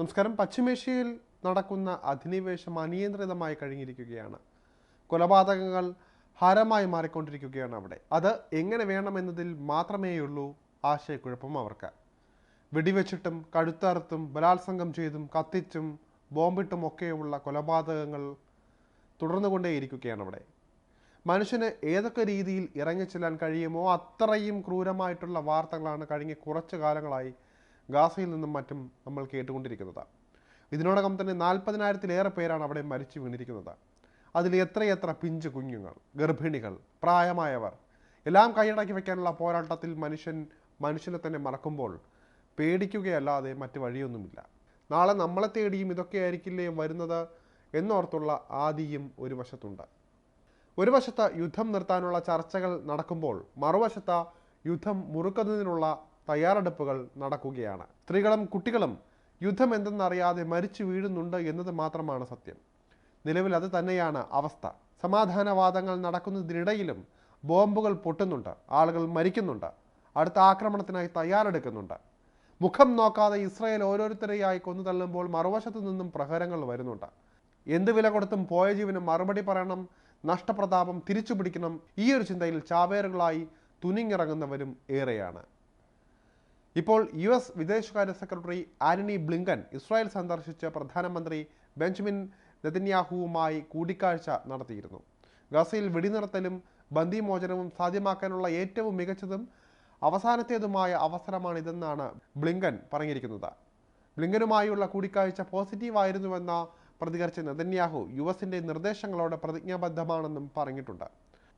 നമസ്കാരം. പശ്ചിമേഷ്യയിൽ നടക്കുന്ന അധിനിവേശം അനിയന്ത്രിതമായി കഴിഞ്ഞിരിക്കുകയാണ്. കൊലപാതകങ്ങൾ ഹരമായി മാറിക്കൊണ്ടിരിക്കുകയാണ് അവിടെ. അത് എങ്ങനെ വേണമെന്നതിൽ മാത്രമേയുള്ളൂ ആശയക്കുഴപ്പം അവർക്ക്. വെടിവെച്ചിട്ടും കഴുത്തറുത്തും ബലാത്സംഗം ചെയ്തും കത്തിച്ചും ബോംബിട്ടും ഒക്കെയുള്ള കൊലപാതകങ്ങൾ തുടർന്നുകൊണ്ടേയിരിക്കുകയാണ് അവിടെ. മനുഷ്യന് ഏതൊക്കെ രീതിയിൽ ഇറങ്ങിച്ചെല്ലാൻ കഴിയുമോ അത്രയും ക്രൂരമായിട്ടുള്ള വാർത്തകളാണ് കഴിഞ്ഞ കുറച്ചു കാലങ്ങളായി ഗാസയിൽ നിന്നും മറ്റും നമ്മൾ കേട്ടുകൊണ്ടിരിക്കുന്നത്. ഇതിനോടകം തന്നെ നാൽപ്പതിനായിരത്തിലേറെ പേരാണ് അവിടെ മരിച്ചു വീണിരിക്കുന്നത്. അതിൽ എത്രയെത്ര പിഞ്ചു കുഞ്ഞുങ്ങൾ ഗർഭിണികൾ പ്രായമായവർ എല്ലാം കൈയടക്കി വയ്ക്കാനുള്ള പോരാട്ടത്തിൽ മനുഷ്യൻ മനുഷ്യനെ തന്നെ മറക്കുമ്പോൾ പേടിക്കുകയല്ലാതെ മറ്റു വഴിയൊന്നുമില്ല. നാളെ നമ്മളെ തേടിയും ഇതൊക്കെയായിരിക്കില്ലേ വരുന്നത് എന്നോർത്തുള്ള ആദിയും ഒരു വശത്തുണ്ട്. ഒരു വശത്ത് യുദ്ധം നിർത്താനുള്ള ചർച്ചകൾ നടക്കുമ്പോൾ മറുവശത്ത് യുദ്ധം മുറുക്കുന്നതിനുള്ള തയ്യാറെടുപ്പുകൾ നടക്കുകയാണ്. സ്ത്രീകളും കുട്ടികളും യുദ്ധം എന്തെന്നറിയാതെ മരിച്ചു വീഴുന്നുണ്ട് എന്നത് മാത്രമാണ് സത്യം. നിലവിൽ അത് തന്നെയാണ് അവസ്ഥ. സമാധാനവാദങ്ങൾ നടക്കുന്നതിനിടയിലും ബോംബുകൾ പൊട്ടുന്നുണ്ട് ആളുകൾ മരിക്കുന്നുണ്ട് അടുത്ത ആക്രമണത്തിനായി തയ്യാറെടുക്കുന്നുണ്ട്. മുഖം നോക്കാതെ ഇസ്രയേൽ ഓരോരുത്തരെയായി കൊന്നു തള്ളുമ്പോൾ മറുവശത്തു നിന്നും പ്രഹരങ്ങൾ വരുന്നുണ്ട്. എന്ത് വില കൊടുത്തും പോയ ജീവന് മറുപടി പറയണം നഷ്ടപ്രതാപം തിരിച്ചുപിടിക്കണം ഈ ഒരു ചിന്തയിൽ ചാവേറുകളായി തുനിങ്ങിറങ്ങുന്നവരും ഏറെയാണ്. ഇപ്പോൾ യു എസ് വിദേശകാര്യ സെക്രട്ടറി ആന്റണി ബ്ലിങ്കൻ ഇസ്രായേൽ സന്ദർശിച്ച് പ്രധാനമന്ത്രി ബെഞ്ചമിൻ നെതന്യാഹുവുമായി കൂടിക്കാഴ്ച നടത്തിയിരുന്നു. ഗസയിൽ വെടിനിർത്തലും ബന്ദിമോചനവും സാധ്യമാക്കാനുള്ള ഏറ്റവും മികച്ചതും അവസാനത്തേതുമായ അവസരമാണിതെന്നാണ് ബ്ലിങ്കൻ പറഞ്ഞിരിക്കുന്നത്. ബ്ലിങ്കനുമായുള്ള കൂടിക്കാഴ്ച പോസിറ്റീവായിരുന്നുവെന്ന പ്രതികരിച്ച നെതന്യാഹു യു എസിന്റെ നിർദ്ദേശങ്ങളോട് പ്രതിജ്ഞാബദ്ധമാണെന്നും പറഞ്ഞിട്ടുണ്ട്.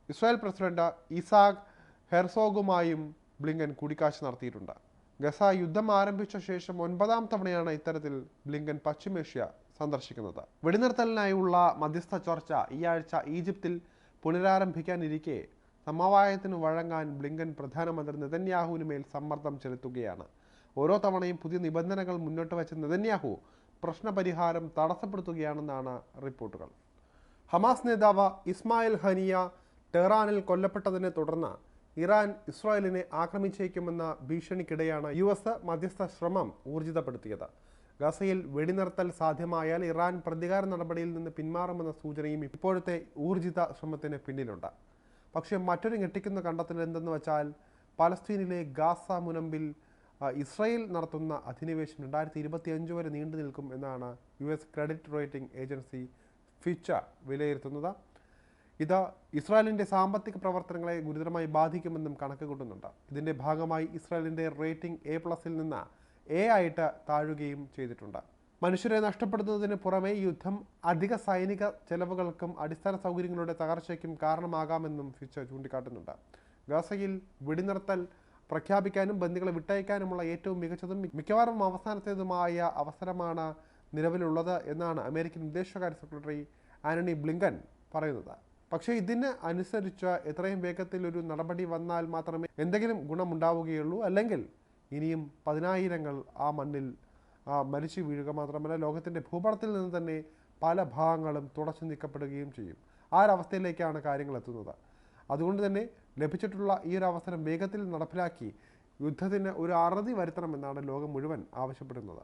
ഇസ്രായേൽ പ്രസിഡന്റ് ഇസാഖ് ഹെർസോഗുമായും ബ്ലിങ്കൻ കൂടിക്കാഴ്ച നടത്തിയിട്ടുണ്ട്. ഗസ യുദ്ധം ആരംഭിച്ച ശേഷം ഒൻപതാം തവണയാണ് ഇത്തരത്തിൽ ബ്ലിങ്കൻ പശ്ചിമേഷ്യ സന്ദർശിക്കുന്നത്. വെടിനിർത്തലിനായുള്ള മധ്യസ്ഥ ചർച്ച ഈ ആഴ്ച ഈജിപ്തിൽ പുനരാരംഭിക്കാനിരിക്കെ സമവായത്തിന് വഴങ്ങാൻ ബ്ലിങ്കൻ പ്രധാനമന്ത്രി നെതന്യാഹുവിന് മേൽ സമ്മർദ്ദം ചെലുത്തുകയാണ്. ഓരോ തവണയും പുതിയ നിബന്ധനകൾ മുന്നോട്ട് വെച്ച നെതന്യാഹു പ്രശ്നപരിഹാരം തടസ്സപ്പെടുത്തുകയാണെന്നാണ് റിപ്പോർട്ടുകൾ. ഹമാസ് നേതാവ് ഇസ്മായിൽ ഹനിയ ടെഹ്റാനിൽ കൊല്ലപ്പെട്ടതിനെ തുടർന്ന് ഇറാൻ ഇസ്രായേലിനെ ആക്രമിച്ചേക്കുമെന്ന ഭീഷണിക്കിടെയാണ് യു എസ് മധ്യസ്ഥ ശ്രമം ഊർജിതപ്പെടുത്തിയത്. ഗസയിൽ വെടിനിർത്തൽ സാധ്യമായാൽ ഇറാൻ പ്രതികാര നടപടിയിൽ നിന്ന് പിന്മാറുമെന്ന സൂചനയും ഇപ്പോഴത്തെ ഊർജിത ശ്രമത്തിന് പിന്നിലുണ്ട്. പക്ഷേ മറ്റൊരു ഞെട്ടിക്കുന്ന കണ്ടെത്തൽ എന്തെന്ന് വെച്ചാൽ പലസ്തീനിലെ ഗാസ മുനമ്പിൽ ഇസ്രയേൽ നടത്തുന്ന അധിനിവേശം രണ്ടായിരത്തി ഇരുപത്തി അഞ്ച് വരെ നീണ്ടു നിൽക്കും എന്നാണ് U S credit rating agency Fitch വിലയിരുത്തുന്നത്. ഇത് ഇസ്രായേലിന്റെ സാമ്പത്തിക പ്രവർത്തനങ്ങളെ ഗുരുതരമായി ബാധിക്കുമെന്നും കണക്ക് കൂട്ടുന്നുണ്ട് ഇതിന്റെ ഭാഗമായി ഇസ്രായേലിന്റെ റേറ്റിംഗ് എ പ്ലസിൽ നിന്ന് എ ആയിട്ട് താഴുകയും ചെയ്തിട്ടുണ്ട്. മനുഷ്യരെ നഷ്ടപ്പെടുന്നതിന് പുറമെ യുദ്ധം അധിക സൈനിക ചെലവുകൾക്കും അടിസ്ഥാന സൗകര്യങ്ങളുടെ തകർച്ചയ്ക്കും കാരണമാകാമെന്നും ഫിച്ച ചൂണ്ടിക്കാട്ടുന്നുണ്ട്. ഗാസയിൽ വെടിനിർത്തൽ പ്രഖ്യാപിക്കാനും ബന്ദികളെ വിട്ടയക്കാനുമുള്ള ഏറ്റവും മികച്ചതും മിക്കവാറും അവസാനത്തേതുമായ അവസരമാണ് നിലവിലുള്ളത് എന്നാണ് അമേരിക്കൻ വിദേശകാര്യ സെക്രട്ടറി ആന്റണി ബ്ലിങ്കൻ പറയുന്നത്. പക്ഷേ ഇതിന് അനുസരിച്ച് എത്രയും വേഗത്തിൽ ഒരു നടപടി വന്നാൽ മാത്രമേ എന്തെങ്കിലും ഗുണമുണ്ടാവുകയുള്ളൂ. അല്ലെങ്കിൽ ഇനിയും പതിനായിരങ്ങൾ ആ മണ്ണിൽ മരിച്ചു വീഴുക മാത്രമല്ല ലോകത്തിന്റെ ഭൂപടത്തിൽ നിന്ന് തന്നെ പല ഭാഗങ്ങളും തുടച്ചു നീക്കപ്പെടുകയും ചെയ്യും. ആ ഒരവസ്ഥയിലേക്കാണ് കാര്യങ്ങൾ എത്തുന്നത്. അതുകൊണ്ട് തന്നെ ലഭിച്ചിട്ടുള്ള ഈ ഒരു അവസരം വേഗത്തിൽ നടപ്പിലാക്കി യുദ്ധത്തിന് ഒരു അറുതി വരുത്തണമെന്നാണ് ലോകം മുഴുവൻ ആവശ്യപ്പെടുന്നത്.